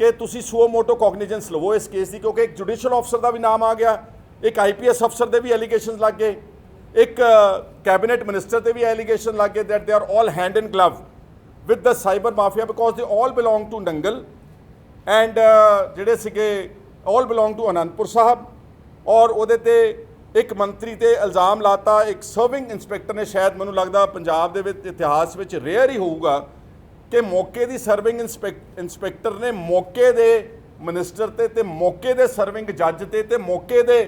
ਕਿ ਤੁਸੀਂ ਸੂਓ ਮੋਟੋ ਕੋਗਨੀਜੈਂਸ ਲਵੋ ਇਸ ਕੇਸ ਦੀ, ਕਿਉਂਕਿ ਇੱਕ ਜੁਡੀਸ਼ੀਅਲ ਅਫਸਰ ਦਾ ਵੀ ਨਾਮ ਆ ਗਿਆ, ਇੱਕ ਆਈਪੀਐਸ ਅਫਸਰ ਦੇ ਵੀ ਐਲੀਗੇਸ਼ਨਸ ਲੱਗ ਗਏ, ਇੱਕ ਕੈਬਨਿਟ ਮਿਨਿਸਟਰ ਤੇ ਵੀ ਐਲੀਗੇਸ਼ਨ ਲੱਗ ਗਏ that they are all hand in glove with the cyber mafia because they all belong to Nangal and ਜਿਹੜੇ ਸੀਗੇ ਆਲ ਬਿਲੋਂਗ ਟੂ ਅਨੰਦਪੁਰ ਸਾਹਿਬ ਔਰ ਉਹਦੇ ਤੇ ਇੱਕ ਮੰਤਰੀ ਤੇ ਇਲਜ਼ਾਮ ਲਾਤਾ, ਇੱਕ ਸਰਵਿੰਗ ਇੰਸਪੈਕਟਰ ਨੇ ਸ਼ਾਇਦ ਮੈਨੂੰ ਲੱਗਦਾ ਪੰਜਾਬ ਦੇ ਵਿੱਚ ਇਤਿਹਾਸ ਵਿੱਚ ਰੇਅਰ ਹੀ ਹੋਊਗਾ ਕਿ ਮੌਕੇ ਦੀ ਸਰਵਿੰਗ ਇੰਸਪੈਕਟਰ ਨੇ ਮੌਕੇ ਦੇ ਮਿਨਿਸਟਰ ਤੇ ਤੇ ਮੌਕੇ ਦੇ ਸਰਵਿੰਗ ਜੱਜ ਤੇ ਤੇ ਮੌਕੇ ਦੇ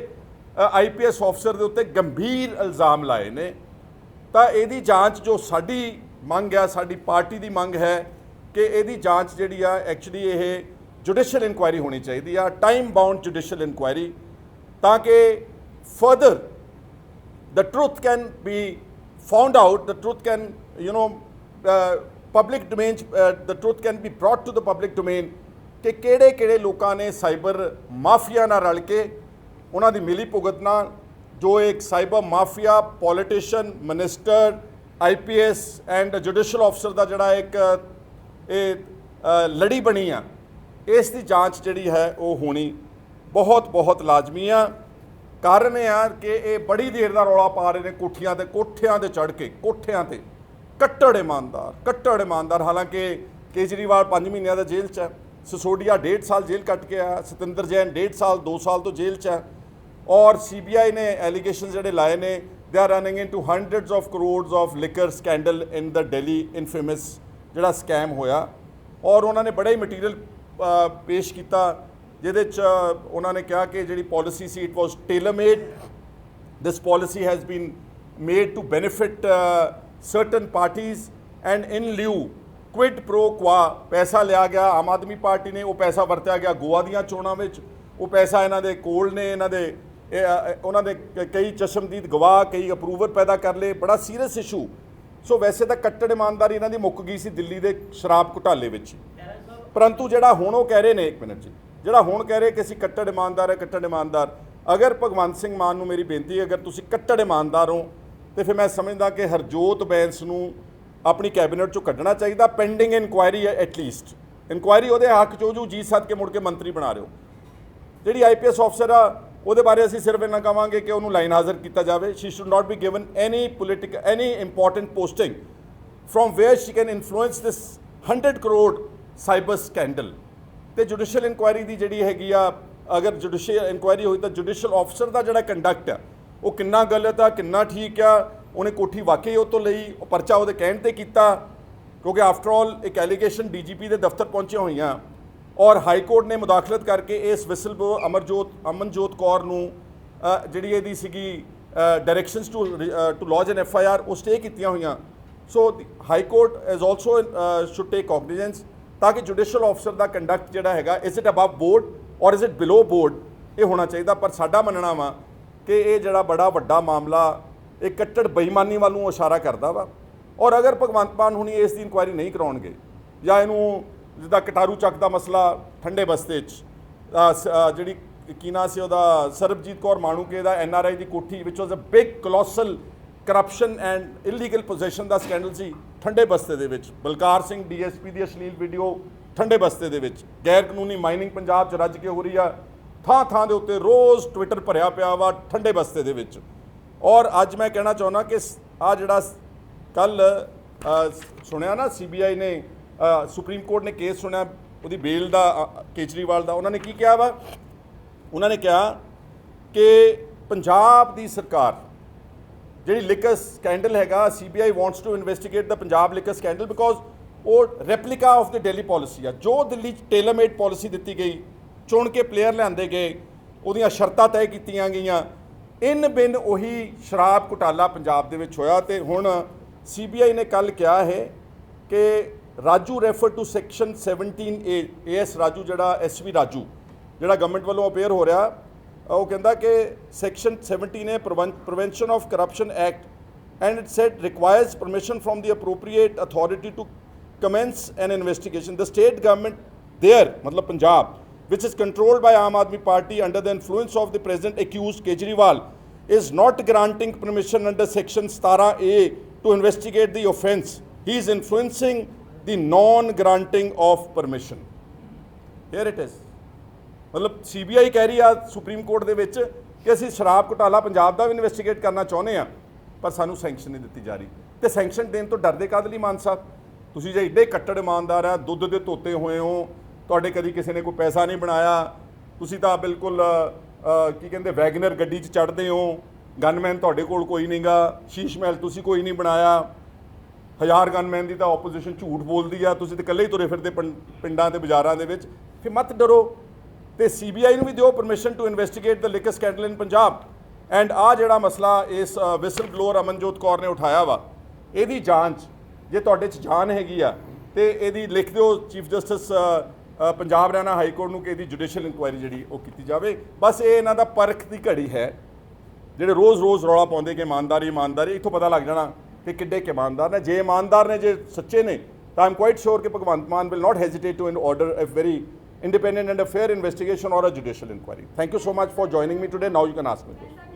ਆਈਪੀਐਸ ਅਫਸਰ ਦੇ ਉੱਤੇ ਗੰਭੀਰ ਇਲਜ਼ਾਮ ਲਾਏ ਨੇ। ਤਾਂ ਇਹਦੀ ਜਾਂਚ ਜੋ ਸਾਡੀ ਮੰਗ ਹੈ ਸਾਡੀ ਪਾਰਟੀ ਦੀ ਮੰਗ ਹੈ ਕਿ ਇਹਦੀ ਜਾਂਚ ਜਿਹੜੀ ਆ ਐਕਚੁਅਲੀ ਇਹ ਜੁਡੀਸ਼ੀਅਲ ਇਨਕੁਆਇਰੀ ਹੋਣੀ ਚਾਹੀਦੀ ਆ ਟਾਈਮ ਬਾਉਂਡ ਜੁਡੀਸ਼ੀਅਲ ਇਨਕੁਆਇਰੀ ਤਾਂ ਕਿ further the truth can be found out the truth can you know uh, public domain uh, the truth can be brought to the public domain ਕਿ ਕਿਹੜੇ ਕਿਹੜੇ ਲੋਕਾਂ ਨੇ ਸਾਈਬਰ ਮਾਫੀਆ ਨਾਲ ਰਲ ਕੇ ਉਹਨਾਂ ਦੀ ਮਿਲੀ ਭੁਗਤ ਨਾਲ ਜੋ ਇੱਕ cyber mafia politician minister IPS and judicial ਅਫਸਰ ਦਾ ਜਿਹੜਾ ਇੱਕ ਇਹ ਲੜੀ ਬਣੀ ਆ ਇਸ ਦੀ ਜਾਂਚ ਜਿਹੜੀ ਹੈ ਉਹ ਹੋਣੀ ਬਹੁਤ ਬਹੁਤ ਲਾਜ਼ਮੀ ਆ ਕਾਰਨ ਇਹ ਆ ਕਿ ਇਹ ਬੜੀ ਦੇਰ ਦਾ ਰੌਲਾ ਪਾ ਰਹੇ ਨੇ ਕੋਠੀਆਂ ਤੇ, ਕੋਠਿਆਂ ਤੇ ਚੜ ਕੇ, ਕੋਠਿਆਂ ਤੇ। ਕੱਟੜ ਇਮਾਨਦਾਰ ਕੱਟੜ ਇਮਾਨਦਾਰ। ਹਾਲਾਂਕਿ ਕੇਜਰੀਵਾਲ 5 ਮਹੀਨਿਆਂ ਦਾ ਜੇਲ੍ਹ 'ਚ ਹੈ। ਸਸੋਡੀਆ 1.5 ਸਾਲ ਜੇਲ੍ਹ ਕੱਟ ਕੇ ਆਇਆ। ਸਤਿੰਦਰ ਜੈਨ 1.5 ਸਾਲ 2 ਸਾਲ ਤੋਂ ਜੇਲ੍ਹ 'ਚ ਹੈ। ਔਰ ਸੀਬੀਆਈ ਨੇ ਐਲੀਗੇਸ਼ਨ ਜਿਹੜੇ ਲਾਏ ਨੇ they are running into hundreds of crores of liquor scandal in the Delhi infamous ਜਿਹੜਾ ਸਕੈਮ ਹੋਇਆ। ਔਰ ਉਹਨਾਂ ਨੇ ਬੜਾ ਹੀ ਮਟੀਰੀਅਲ ਪੇਸ਼ ਕੀਤਾ। ਜਿਹਦੇ ਚ ਉਹਨਾਂ ਨੇ ਕਿਹਾ ਕਿ ਜਿਹੜੀ policy C it was tailor made this policy has been made to benefit uh, certain parties and in lieu quid pro quo ਪੈਸਾ ਲਿਆ ਗਿਆ ਆਮ ਆਦਮੀ ਪਾਰਟੀ ਨੇ ਉਹ ਪੈਸਾ ਵਰਤਿਆ ਗਿਆ ਗੋਆ ਦੀਆਂ ਚੋਣਾਂ ਵਿੱਚ ਉਹ ਪੈਸਾ ਇਹਨਾਂ ਦੇ ਕੋਲ ਨੇ ਇਹਨਾਂ ਦੇ ਉਹਨਾਂ ਦੇ ਕਈ ਚਸ਼ਮਦੀਦ ਗਵਾਹ ਕਈ ਅਪਰੂਵਰ ਪੈਦਾ ਕਰ ਲਏ ਬੜਾ ਸੀਰੀਅਸ ਇਸ਼ੂ ਸੋ ਵੈਸੇ ਤਾਂ ਕੱਟੜ ਇਮਾਨਦਾਰੀ ਇਹਨਾਂ ਦੀ ਮੁੱਕ ਗਈ ਸੀ ਦਿੱਲੀ ਦੇ ਸ਼ਰਾਬ ਘੁਟਾਲੇ ਵਿੱਚ। ਪਰੰਤੂ ਜਿਹੜਾ ਹੁਣ ਉਹ ਕਹਿ ਰਹੇ ਨੇ ਇੱਕ ਮਿੰਟ ਜੀ। ਜਿਹੜਾ ਹੁਣ ਕਹਿ ਰਹੇ ਕਿ ਅਸੀਂ ਕੱਟੜ ਇਮਾਨਦਾਰ ਹੈ, ਕੱਟੜ ਇਮਾਨਦਾਰ। ਅਗਰ ਭਗਵੰਤ ਸਿੰਘ ਮਾਨ ਨੂੰ ਮੇਰੀ ਬੇਨਤੀ ਹੈ, ਅਗਰ ਤੁਸੀਂ ਕੱਟੜ ਇਮਾਨਦਾਰ ਹੋ, ਤੇ ਫਿਰ ਮੈਂ ਸਮਝਦਾ ਕਿ ਹਰਜੋਤ ਬੈਂਸ ਨੂੰ ਆਪਣੀ ਕੈਬਨਿਟ ਚੋਂ ਕੱਢਣਾ ਚਾਹੀਦਾ ਪੈਂਡਿੰਗ ਇਨਕੁਆਇਰੀ ਹੈ ਐਟਲੀਸਟ ਇਨਕੁਆਇਰੀ ਉਹਦੇ ਹੱਕ ਚੋਂ ਜੂ ਜੀ ਸੱਦ ਕੇ ਮੁੜ ਕੇ ਮੰਤਰੀ ਬਣਾ ਰਹੇ ਹੋ। ਜਿਹੜੀ ਆਈਪੀਐਸ ਅਫਸਰ ਆ, ਉਹਦੇ ਬਾਰੇ ਅਸੀਂ ਸਿਰਫ ਇਹਨਾਂ ਕਹਾਂਗੇ ਕਿ ਉਹਨੂੰ ਲਾਈਨ ਹਾਜ਼ਰ ਕੀਤਾ ਜਾਵੇ। She should not be given any politic any important posting from where she can influence this 100 crore cyber scandal ਤੇ ਜੁਡੀਸ਼ੀਅਲ ਇਨਕੁਆਇਰੀ ਦੀ ਜਿਹੜੀ ਹੈਗੀ ਆ, ਅਗਰ ਜੁਡੀਸ਼ੀਅਲ ਇਨਕੁਆਇਰੀ ਹੋਈ ਤਾਂ ਜੁਡੀਸ਼ੀਅਲ ਅਫਸਰ ਦਾ ਜਿਹੜਾ ਕੰਡਕਟ ਆ, ਉਹ ਕਿੰਨਾ ਗਲਤ ਆ, ਕਿੰਨਾ ਠੀਕ ਆ, ਉਹਨੇ ਕੋਠੀ ਵਾਕਈ ਉਹ ਤੋਂ ਲਈ, ਉਹ ਪਰਚਾ ਉਹਦੇ ਕਹਿਣ ਤੇ ਕੀਤਾ, ਕਿਉਂਕਿ ਆਫਟਰ ਆਲ ਇੱਕ ਐਲੀਗੇਸ਼ਨ ਡੀਜੀਪੀ ਦੇ ਦਫ਼ਤਰ ਪਹੁੰਚੀਆਂ ਹੋਈਆਂ। ਔਰ ਹਾਈ ਕੋਰਟ ਨੇ ਮੁਦਾਖਲਤ ਕਰਕੇ ਇਸ ਵਿਸਲ ਅਮਰਜੋਤ, ਅਮਨਜੋਤ ਕੌਰ ਨੂੰ ਜਿਹੜੀ ਇਹਦੀ ਸੀਗੀ directions to to lodge an F I R ਉਹ ਸਟੇ ਕੀਤੀਆਂ ਹੋਈਆਂ। So high court is also should take cognizance ਤਾਂ ਕਿ ਜੁਡੀਸ਼ੀਅਲ ਅਫਸਰ ਦਾ ਕੰਡਕਟ ਜਿਹੜਾ ਹੈਗਾ is it above board or is it below board ਇਹ ਹੋਣਾ ਚਾਹੀਦਾ, ਪਰ ਸਾਡਾ ਮੰਨਣਾ ਵਾ ਕਿ ਇਹ ਜਿਹੜਾ ਬੜਾ ਵੱਡਾ ਮਾਮਲਾ, ਇਹ ਕੱਟੜ ਬੇਈਮਾਨੀ ਵੱਲ ਨੂੰ ਇਸ਼ਾਰਾ ਕਰਦਾ ਵਾ। ਔਰ ਅਗਰ ਭਗਵੰਤ ਮਾਨ ਹੁਣੀ ਇਸ ਦੀ ਇਨਕੁਆਇਰੀ ਨਹੀਂ ਕਰਾਉਣਗੇ, ਜਾਂ ਇਹਨੂੰ ਜਿੱਦਾਂ ਕਟਾਰੂ ਚੱਕ ਦਾ ਮਸਲਾ ਠੰਡੇ ਬਸਤੇ 'ਚ ਜਿਹੜੀ ਕੀ ਨਾਂ ਸੀ ਉਹਦਾ, ਸਰਬਜੀਤ ਕੌਰ ਮਾਣੂਕੇ ਦਾ ਐਨ ਆਰ ਆਈ ਦੀ ਕੋਠੀ ਵਿਚ was a big colossal corruption and illegal possession the scandal ਸੀ ਠੰਡੇ ਬਸਤੇ ਦੇ ਵਿੱਚ। ਬਲਕਾਰ ਸਿੰਘ ਡੀਐਸਪੀ ਦੀ ਅਸ਼ਲੀਲ ਵੀਡੀਓ ਠੰਡੇ ਬਸਤੇ ਦੇ ਵਿੱਚ। ਗੈਰ ਕਾਨੂੰਨੀ ਮਾਈਨਿੰਗ ਪੰਜਾਬ 'ਚ ਰੱਜ ਕੇ ਹੋ ਰਹੀ ਆ। ਥਾਂ ਥਾਂ ਦੇ ਉੱਤੇ ਰੋਜ਼ ਟਵਿੱਟਰ ਭਰਿਆ ਪਿਆ ਵਾ ਠੰਡੇ ਬਸਤੇ ਦੇ ਵਿੱਚ। ਔਰ ਅੱਜ ਮੈਂ ਕਹਿਣਾ ਚਾਹੁੰਦਾ ਕਿ ਆ ਜਿਹੜਾ ਕੱਲ ਸੁਣਿਆ ਨਾ ਸੀਬੀਆਈ ਨੇ ਸੁਪਰੀਮ ਕੋਰਟ ਨੇ ਕੇਸ ਸੁਣਿਆ, ਉਹਦੀ ਬੇਲ ਦਾ ਕੇਜਰੀਵਾਲ ਦਾ, ਉਹਨਾਂ ਨੇ ਕੀ ਕਿਹਾ ਵਾ? ਉਹਨਾਂ ਨੇ ਕਿਹਾ ਕਿ ਪੰਜਾਬ ਦੀ ਸਰਕਾਰ ਜਿਹੜੀ ਲਿਕਰ ਸਕੈਂਡਲ ਹੈਗਾ CBI wants to investigate the Punjab liquor scandal because ਉਹ replica of the Delhi policy ਆ। ਜੋ ਦਿੱਲੀ 'ਚ ਟੇਲਰਮੇਡ ਪਾਲਿਸੀ ਦਿੱਤੀ ਗਈ, ਚੁਣ ਕੇ ਪਲੇਅਰ ਲਿਆਂਦੇ ਗਏ, ਉਹਦੀਆਂ ਸ਼ਰਤਾਂ ਤੈਅ ਕੀਤੀਆਂ ਗਈਆਂ। ਇਨ ਬਿਨ ਉਹੀ ਸ਼ਰਾਬ ਘੁਟਾਲਾ ਪੰਜਾਬ ਦੇ ਵਿੱਚ ਹੋਇਆ ਤੇ ਹੁਣ ਸੀਬੀਆਈ ਨੇ ਕੱਲ ਕਿਹਾ ਹੈ ਕਿ Raju refer to section 17 A AS Raju ਜਿਹੜਾ ਐਸਵੀ ਰਾਜੂ, ਜਿਹੜਾ ਗਵਰਨਮੈਂਟ ਵੱਲੋਂ ਅਪੇਅਰ ਹੋ ਰਿਹਾ। ਉਹ ਕਹਿੰਦਾ ਕਿ ਸੈਕਸ਼ਨ 17 ਹੈ prevention of corruption act and it said requires permission from the appropriate authority to commence an investigation. The state government there, matlab Punjab, which is controlled by Aam Aadmi Party under the influence of the president accused Kejriwal, is not granting permission under section 17A to investigate the offence. He is influencing the non-granting of permission. Here it is. ਮਤਲਬ ਸੀਬੀਆਈ ਕਹਿ ਰਹੀ ਆ ਸੁਪਰੀਮ ਕੋਰਟ ਦੇ ਵਿੱਚ ਕਿ ਅਸੀਂ ਸ਼ਰਾਬ ਘੁਟਾਲਾ ਪੰਜਾਬ ਦਾ ਵੀ ਇਨਵੈਸਟੀਗੇਟ ਕਰਨਾ ਚਾਹੁੰਦੇ ਆ, ਪਰ ਸਾਨੂੰ ਸੈਂਕਸ਼ਨ ਨਹੀਂ ਦਿੱਤੀ ਜਾ ਰਹੀ। ਤੇ ਸੈਂਕਸ਼ਨ ਦੇਣ ਤੋਂ ਡਰਦੇ ਕਾਹਦੇ ਲਈ ਮਾਨ ਸਾਹਿਬ ਤੁਸੀਂ ਜੇ ਇੱਡੇ ਕੱਟੜ ਇਮਾਨਦਾਰ ਆ, ਦੁੱਧ ਦੇ ਧੋਤੇ ਹੋਏ ਹੋ, ਤੁਹਾਡੇ ਕਦੀ ਕਿਸੇ ਨੇ ਕੋਈ ਪੈਸਾ ਨਹੀਂ ਬਣਾਇਆ, ਤੁਸੀਂ ਤਾਂ ਬਿਲਕੁਲ ਕੀ ਕਹਿੰਦੇ, ਵੈਗਨਰ ਗੱਡੀ 'ਚ ਚੜ੍ਹਦੇ ਹੋ ਗਨਮੈਨ ਤੁਹਾਡੇ ਕੋਲ ਕੋਈ ਨਹੀਂਗਾ ਸ਼ੀਸ਼ ਮਹਿਲ ਤੁਸੀਂ ਕੋਈ ਨਹੀਂ ਬਣਾਇਆ, ਹਜ਼ਾਰ ਗਨਮੈਨ ਦੀ ਤਾਂ ਆਪੋਜੀਸ਼ਨ ਝੂਠ ਬੋਲਦੀ ਆ, ਤੁਸੀਂ ਤੇ ਇਕੱਲੇ ਹੀ ਤੁਰੇ ਫਿਰਦੇ ਪਿੰ- ਪਿੰਡਾਂ ਤੇ ਬਾਜ਼ਾਰਾਂ ਦੇ ਵਿੱਚ, ਫਿਰ ਮਤ ਡਰੋ। ਤੇ ਸੀਬੀਆਈ ਨੂੰ ਵੀ ਦਿਓ permission to investigate the liquor scandal in Punjab and ਆ ਜਿਹੜਾ ਮਸਲਾ ਇਸ ਵਿਸਲ ਬਲੋਅਰ ਅਮਨਜੋਤ ਕੌਰ ਨੇ ਉਠਾਇਆ ਵਾ, ਇਹਦੀ ਜਾਂਚ, ਜੇ ਤੁਹਾਡੇ 'ਚ ਜਾਨ ਹੈਗੀ ਆ, ਤੇ ਇਹਦੀ ਲਿਖ ਦਿਓ chief justice Punjab Haryana high court ਨੂੰ ਕਿ ਇਹਦੀ ਜੁਡੀਸ਼ੀਅਲ ਇਨਕੁਆਇਰੀ ਜਿਹੜੀ ਉਹ ਕੀਤੀ ਜਾਵੇ। ਬਸ ਇਹ ਇਹਨਾਂ ਦਾ ਪਰਖ ਦੀ ਘੜੀ ਹੈ। ਜਿਹੜੇ ਰੋਜ਼-ਰੋਜ਼ ਰੌਲਾ ਪਾਉਂਦੇ ਕਿ ਇਮਾਨਦਾਰੀ ਇਮਾਨਦਾਰੀ, ਇੱਥੋਂ ਪਤਾ ਲੱਗ ਜਾਣਾ ਕਿ ਕਿੱਡੇ ਕੁ ਇਮਾਨਦਾਰ ਨੇ। ਜੇ ਇਮਾਨਦਾਰ ਨੇ, ਜੇ ਸੱਚੇ ਨੇ, ਤਾਂ ਆਮ ਕੁਆਇਟ ਸ਼ੋਰ ਕਿ Bhagwant Mann will not hesitate to in order a very independent and a fair investigation or a judicial inquiry. Thank you so much for joining me today. Now you can ask me questions.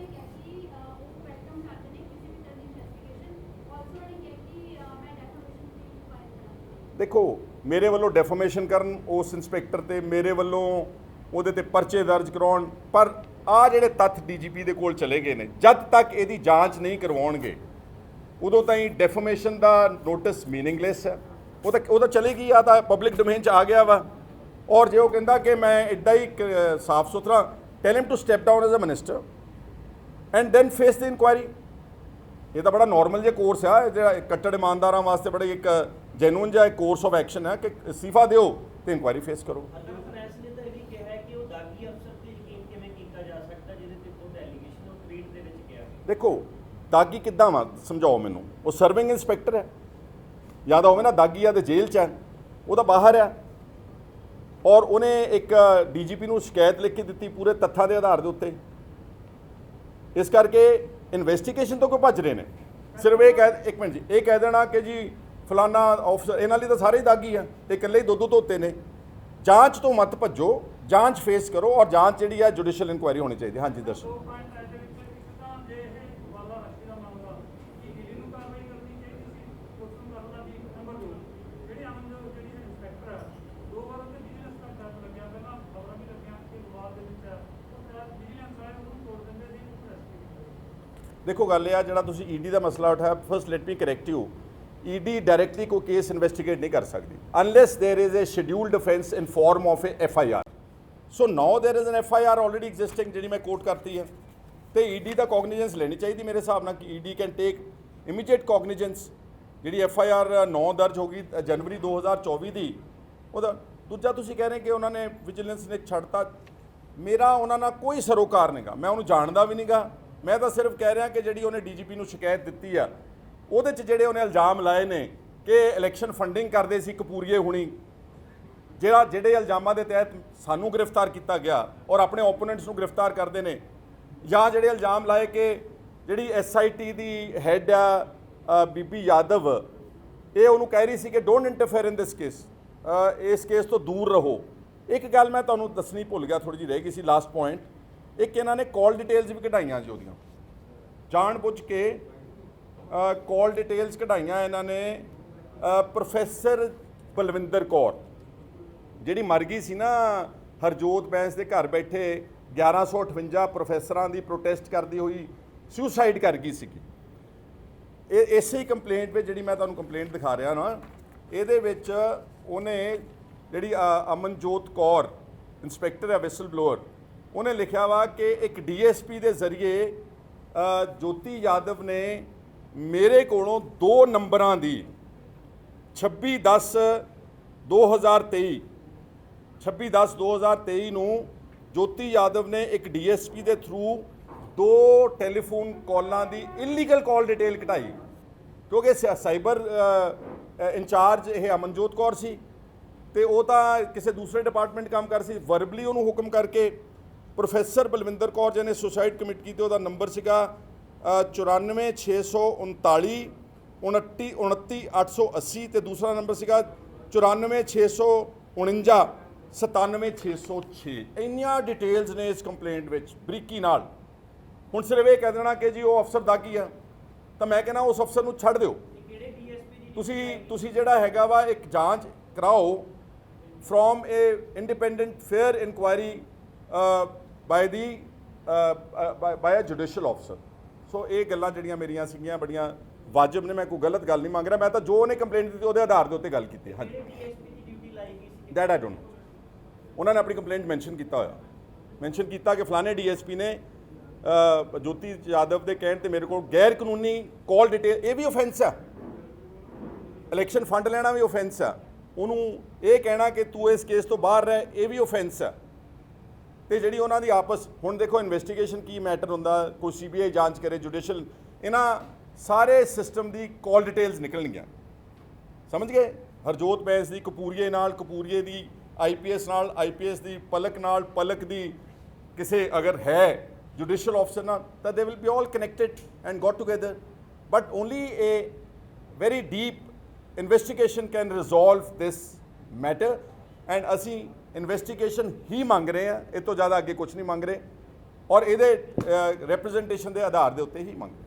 ਦੇਖੋ ਮੇਰੇ ਵੱਲੋਂ ਡੈਫਾਮੇਸ਼ਨ ਕਰਨ ਉਸ ਇੰਸਪੈਕਟਰ ਤੇ ਮੇਰੇ ਵੱਲੋਂ ਉਹਦੇ ਤੇ ਪਰਚੇ ਦਰਜ ਕਰਾਉਣ ਪਰ ਆ ਜਿਹੜੇ ਤੱਥ ਡੀਜੀਪੀ ਦੇ ਕੋਲ ਚਲੇ ਗਏ ਨੇ ਜਦ ਤੱਕ ਇਹਦੀ ਜਾਂਚ ਨਹੀਂ ਕਰਵਾਉਣਗੇ ਉਦੋਂ ਤਾਈਂ ਡੈਫਾਮੇਸ਼ਨ ਦਾ ਨੋਟਿਸ ਮੀਨਿੰਗਲੈਸ ਹੈ ਉਹ ਤਾਂ ਉਹ ਤਾਂ ਚਲੇ ਗਈ ਆ ਤਾਂ ਪਬਲਿਕ ਡੋਮੇਨ ਚ ਆ ਗਿਆ ਵਾ ਔਰ ਜੇ ਉਹ ਕਹਿੰਦਾ ਕਿ ਮੈਂ ਇੱਦਾਂ ਹੀ ਸਾਫ਼ ਸੁਥਰਾ tell him to step down as a minister and then face the inquiry ਇਹ ਤਾਂ ਬੜਾ ਨਾਰਮਲ ਜਿਹਾ ਕੋਰਸ ਆ ਜਿਹੜਾ ਕੱਟੜ ਇਮਾਨਦਾਰਾਂ ਵਾਸਤੇ ਬੜਾ ਇੱਕ ਜੈਨੂਇਨ ਜਿਹਾ ਕੋਰਸ ਆਫ ਐਕਸ਼ਨ ਹੈ ਕਿ ਅਸਤੀਫਾ ਦਿਓ ਤੇ ਇਨਕੁਆਇਰੀ ਫੇਸ ਕਰੋ। ਅਜੋਤ ਫੈਂਸ ਨੇ ਤਾਂ ਇਹ ਵੀ ਕਿਹਾ ਹੈ ਕਿ ਉਹ ਦਾਗੀ ਅਫਸਰ ਤੇ ਯਕੀਨ ਕਿਵੇਂ ਕੀਤਾ ਜਾ ਸਕਦਾ ਜਿਹਦੇ ਤੇ ਖੁਦ ਐਲੀਗੇਸ਼ਨ ਉਹ ਟਵੀਟ ਦੇ ਵਿੱਚ ਕਿਹਾ ਦੇਖੋ ਦਾਗੀ ਕਿੱਦਾਂ ਵਾ ਸਮਝਾਓ ਮੈਨੂੰ। ਉਹ ਸਰਵਿੰਗ ਇੰਸਪੈਕਟਰ ਹੈ। ਯਾਦ ਹੋਵੇ ਨਾ ਦਾਗੀ ਆ ਤੇ ਜੇਲ੍ਹ 'ਚ ਹੈ। ਉਹ ਤਾਂ ਬਾਹਰ ਆ ਔਰ ਉਹਨੇ ਇੱਕ ਡੀਜੀਪੀ ਨੂੰ ਸ਼ਿਕਾਇਤ ਲਿਖ ਕੇ ਦਿੱਤੀ ਪੂਰੇ ਤੱਥਾਂ ਦੇ ਆਧਾਰ ਦੇ ਉੱਤੇ। ਇਸ ਕਰਕੇ ਇਨਵੈਸਟੀਗੇਸ਼ਨ ਤੋਂ ਕਿਉਂ ਭੱਜ ਰਹੇ ਨੇ। ਸਿਰਫ ਇਹ ਕਹਿ, ਇੱਕ ਮਿੰਟ ਜੀ, ਇਹ ਕਹਿ ਦੇਣਾ ਕਿ ਜੀ ਫਲਾਨਾ ਆਫਸਰ ਇਹਨਾਂ ਲਈ ਤਾਂ ਸਾਰੇ ਹੀ ਦਾਗੀ ਆ ਇਹ ਇਕੱਲੇ ਹੀ ਦੋ ਦੋ ਧੋਤੇ ਨੇ। ਜਾਂਚ ਤੋਂ ਮਤ ਭੱਜੋ, ਜਾਂਚ ਫੇਸ ਕਰੋ ਔਰ ਜਾਂਚ ਜਿਹੜੀ ਆ ਜੁਡੀਸ਼ੀਅਲ ਇਨਕੁਆਇਰੀ ਹੋਣੀ ਚਾਹੀਦੀ। ਹਾਂਜੀ, ਦੱਸੋ ਦੋ ਪੁਆਇੰਟ ਹੈ ਦੇ ਵਿੱਚ ਇੱਕ ਤਾਂ ਜੇ ਇਹ ਵਾਲਾ ਰੱਖੀ ਦਾ ਮਾਮਲਾ ਕਿ ਈਡੀ ਨੂੰ ਕਾਰਵਾਈ ਕਰਨੀ ਚਾਹੀਦੀ ਸੀ ਉਸ ਨੂੰ ਕਰਨਾ ਵੀ ਨੰਬਰ 2 ਜਿਹੜੀ ਅਮਨ ਜਿਹੜੀ ਇੰਸਪੈਕਟਰ ਹੈ ਦੋ ਵਾਰ ਉਹਦੇ ਵਿਜੀਲੈਂਸ ਦਾ ਟੈਸਟ ਲੱਗਿਆ ਪਹਿਲਾਂ ਖਬਰਾਂ ਵੀ ਲੱਗੀਆਂ ਕਿ ਬਾਅਦ ਦੇ ਵਿੱਚ ਹੈ ਉਹ ਸ਼ਾਇਦ ਵਿਜੀਲੈਂਸ ਵਾਲੇ ਉਹਨੂੰ ਤੋੜ ਦਿੰਦੇ ਸੀ ਉਹਨੂੰ ਰੈਸਕਿਊ ਦੇਖੋ ਗੱਲ ਇਹ ਆ ਜਿਹੜਾ ਤੁਸੀਂ ਈਡੀ ਦਾ ਮਸਲਾ ਉਠਾਇਆ first let me correct you ED directly ਕੋਈ ਕੇਸ ਇਨਵੈਸਟੀਗੇਟ ਨਹੀਂ ਕਰ ਸਕਦੀ unless there is a scheduled offense in form of a FIR so now there is an FIR already existing ਜਿਹੜੀ ਮੈਂ ਕੋਟ ਕਰਤੀ ਹੈ ਤੇ ਈਡੀ ਦਾ ਕੋਗਨੀਜੈਂਸ ਲੈਣੀ ਚਾਹੀਦੀ ਮੇਰੇ ਹਿਸਾਬ ਨਾਲ ਕਿ ED can take immediate cognizance ਜਿਹੜੀ FIR 9 ਦਰਜ ਹੋ ਗਈ ਅ, ਜਨਵਰੀ 2024 ਦੀ ਉਹਦਾ ਦੂਜਾ ਤੁਸੀਂ ਕਹਿ ਰਹੇ ਕਿ ਉਹਨਾਂ ਨੇ ਵਿਜੀਲੈਂਸ ਨੇ ਛੱਡਤਾ ਮੇਰਾ ਉਹਨਾਂ ਨਾਲ ਕੋਈ ਸਰੋਕਾਰ ਨਹੀਂਗਾ ਮੈਂ ਉਹਨੂੰ ਜਾਣਦਾ ਵੀ ਨਹੀਂਗਾ ਮੈਂ ਤਾਂ ਸਿਰਫ ਕਹਿ ਰਿਹਾ ਕਿ ਜਿਹੜੀ ਉਹਨੇ ਡੀਜੀਪੀ ਨੂੰ ਸ਼ਿਕਾਇਤ ਦਿੱਤੀ ਆ ਉਹਦੇ 'ਚ ਜਿਹੜੇ ਉਹਨੇ ਇਲਜ਼ਾਮ ਲਾਏ ਨੇ ਕਿ ਇਲੈਕਸ਼ਨ ਫੰਡਿੰਗ ਕਰਦੇ ਸੀ ਕਪੂਰੀਏ ਹੁਣੀ ਜਿਹੜਾ ਜਿਹੜੇ ਇਲਜ਼ਾਮਾਂ ਦੇ ਤਹਿਤ ਸਾਨੂੰ ਗ੍ਰਿਫਤਾਰ ਕੀਤਾ ਗਿਆ ਔਰ ਆਪਣੇ ਓਪੋਨੈਂਟਸ ਨੂੰ ਗ੍ਰਿਫਤਾਰ ਕਰਦੇ ਨੇ ਜਾਂ ਜਿਹੜੇ ਇਲਜ਼ਾਮ ਲਾਏ ਕਿ ਜਿਹੜੀ ਐਸਆਈਟੀ ਦੀ ਹੈੱਡ ਆ ਅ, ਬੀਬੀ ਯਾਦਵ ਇਹ ਉਹਨੂੰ ਕਹਿ ਰਹੀ ਸੀ ਕਿ don't interfere in this case ਇਸ ਕੇਸ ਤੋਂ ਦੂਰ ਰਹੋ। ਇੱਕ ਗੱਲ ਮੈਂ ਤੁਹਾਨੂੰ ਦੱਸਣੀ ਭੁੱਲ ਗਿਆ ਥੋੜੀ ਜਿਹੀ ਰਹਿ ਗਈ ਸੀ ਲਾਸਟ ਪੁਆਇੰਟ ਇੱਕ ਇਹਨਾਂ ਨੇ ਕਾਲ ਡਿਟੇਲਸ ਵੀ ਕਢਾਈਆਂ ਜੀ ਉਹਦੀਆਂ। ਜਾਣ ਬੁੱਝ ਕੇ ਕਾਲ ਡਿਟੇਲਸ ਕਢਾਈਆਂ ਇਹਨਾਂ ਨੇ ਪ੍ਰੋਫੈਸਰ ਬਲਵਿੰਦਰ ਕੌਰ, ਜਿਹੜੀ ਮਰ ਗਈ ਸੀ ਨਾ, ਹਰਜੋਤ ਬੈਂਸ ਦੇ ਘਰ ਬੈਠੇ 1158 ਪ੍ਰੋਫੈਸਰਾਂ ਦੀ ਪ੍ਰੋਟੈਸਟ ਕਰਦੀ ਹੋਈ ਸੁਸਾਈਡ ਕਰ ਗਈ ਸੀਗੀ। ਇਹ, ਇਸੇ ਹੀ ਕੰਪਲੇਂਟ ਵਿੱਚ ਜਿਹੜੀ ਮੈਂ ਤੁਹਾਨੂੰ ਕੰਪਲੇਂਟ ਦਿਖਾ ਰਿਹਾ ਨਾ, ਇਹਦੇ ਵਿੱਚ ਉਹਨੇ ਜਿਹੜੀ ਅਮਨਜੋਤ ਕੌਰ ਇਨਸਪੈਕਟਰ ਹੈ ਵਿਸਲ ਬਲੋਅਰ ਉਹਨੇ ਲਿਖਿਆ ਵਾ ਕਿ ਇੱਕ ਡੀਐਸਪੀ ਦੇ ਜ਼ਰੀਏ ਜੋਤੀ ਯਾਦਵ ਨੇ ਮੇਰੇ ਕੋਲੋਂ ਦੋ ਨੰਬਰਾਂ ਦੀ 26 10 2023 26 10 2023 ਨੂੰ ਜੋਤੀ ਯਾਦਵ ਨੇ ਇੱਕ ਡੀਐਸਪੀ ਦੇ ਥਰੂ ਦੋ ਟੈਲੀਫੋਨ ਕਾਲਾਂ ਦੀ ਇਲੀਗਲ ਕਾਲ ਡਿਟੇਲ ਘਟਾਈ ਕਿਉਂਕਿ ਸ- ਸਾਈਬਰ ਇੰਚਾਰਜ ਇਹ ਅਮਨਜੋਤ ਕੌਰ ਸੀ ਤੇ ਉਹ ਤਾਂ ਕਿਸੇ ਦੂਸਰੇ ਡਿਪਾਰਟਮੈਂਟ ਕੰਮ ਕਰ ਸੀ ਵਰਬਲੀ ਉਹਨੂੰ ਹੁਕਮ ਕਰਕੇ ਪ੍ਰੋਫੈਸਰ ਬਲਵਿੰਦਰ ਕੌਰ ਜਿਹਨੇ ਸੁਸਾਈਡ ਕਮਿਟ ਕੀਤੀ ਉਹਦਾ ਨੰਬਰ ਸੀਗਾ ਅ, 94639 29 29880 ਤੇ ਦੂਸਰਾ ਨੰਬਰ ਸੀਗਾ 94649 97606 ਇੰਨੀਆਂ ਡਿਟੇਲਸ ਨੇ ਇਸ ਕੰਪਲੇਂਟ ਵਿੱਚ ਬਰੀਕੀ ਨਾਲ। ਹੁਣ ਸਿਰਫ ਇਹ ਕਹਿ ਦੇਣਾ ਕਿ ਜੀ ਉਹ ਅਫਸਰ ਦਾ ਕੀ ਆ? ਤਾਂ ਮੈਂ ਕਹਿੰਦਾ ਉਸ ਅਫਸਰ ਨੂੰ ਛੱਡ ਦਿਓ। ਤੁਸੀਂ ਤੁਸੀਂ ਜਿਹੜਾ ਹੈਗਾ ਵਾ ਇੱਕ ਜਾਂਚ ਕਰਾਓ। From a independent fair inquiry by the by a judicial officer so ਇਹ ਗੱਲਾਂ ਜਿਹੜੀਆਂ ਮੇਰੀਆਂ ਸੀਗੀਆਂ ਬੜੀਆਂ ਵਾਜਬ ਨੇ, ਮੈਂ ਕੋਈ ਗਲਤ ਗੱਲ ਨਹੀਂ ਮੰਗ ਰਿਹਾ। ਮੈਂ ਤਾਂ ਜੋ ਉਹਨੇ ਕੰਪਲੇਂਟ ਦਿੱਤੀ, ਉਹਦੇ ਆਧਾਰ ਦੇ ਉੱਤੇ ਗੱਲ ਕੀਤੀ ਹਾਂਜੀ। ਦੈਟ ਆਈ ਡੋਨਟ ਉਹਨਾਂ ਨੇ ਆਪਣੀ ਕੰਪਲੇਂਟ ਮੈਂਸ਼ਨ ਕੀਤਾ ਹੋਇਆ। ਮੈਂਸ਼ਨ ਕੀਤਾ ਕਿ ਫਲਾਣੇ ਡੀਐਸਪੀ ਨੇ ਜੋਤੀ ਯਾਦਵ ਦੇ ਕਹਿਣ ਤੇ ਮੇਰੇ ਕੋਲ ਗੈਰ ਕਾਨੂੰਨੀ ਕਾਲ ਡਿਟੇਲ ਇਹ ਵੀ ਆਫੈਂਸ ਆ। ਇਲੈਕਸ਼ਨ ਫੰਡ ਲੈਣਾ ਵੀ ਆਫੈਂਸ ਆ। ਉਹਨੂੰ ਇਹ ਕਹਿਣਾ ਕਿ ਤੂੰ ਇਸ ਕੇਸ ਤੋਂ ਬਾਹਰ ਰਹਿ, ਇਹ ਵੀ ਆਫੈਂਸ ਆ। ਤੇ ਜਿਹੜੀ ਉਹਨਾਂ ਦੀ ਆਪਸ, ਹੁਣ ਦੇਖੋ ਇਨਵੈਸਟੀਗੇਸ਼ਨ ਕੀ ਮੈਟਰ ਹੁੰਦਾ, ਕੋਈ ਸੀਬੀਆਈ ਜਾਂਚ ਕਰੇ ਜੁਡੀਸ਼ੀਅਲ ਇਹਨਾਂ ਸਾਰੇ ਸਿਸਟਮ ਦੀ ਕਾਲ ਡਿਟੇਲਸ ਨਿਕਲਣਗੀਆਂ। ਸਮਝ ਗਏ? ਹਰਜੋਤ ਬੈਂਸ ਦੀ, ਕਪੂਰੀਏ ਨਾਲ, ਕਪੂਰੀਏ ਦੀ ਆਈਪੀਐਸ ਨਾਲ ਆਈਪੀਐਸ ਦੀ, ਪਲਕ ਨਾਲ, ਪਲਕ ਦੀ ਕਿਸੇ ਅਗਰ ਹੈ ਜੁਡੀਸ਼ੀਅਲ ਆਫਸਰ ਨਾਲ, ਤਾਂ they will be all connected and got together but only a very deep investigation can resolve this matter and ਅਸੀਂ ਇਨਵੈਸਟੀਗੇਸ਼ਨ ਹੀ ਮੰਗ ਰਹੇ ਹਾਂ ਇਹ ਤੋਂ ਜ਼ਿਆਦਾ ਅੱਗੇ ਕੁਝ ਨਹੀਂ ਮੰਗ ਰਹੇ। ਔਰ ਇਹਦੇ ਰਿਪਰੈਜ਼ੈਂਟੇਸ਼ਨ ਦੇ ਆਧਾਰ ਦੇ ਉੱਤੇ ਹੀ ਮੰਗ ਰਹੇ।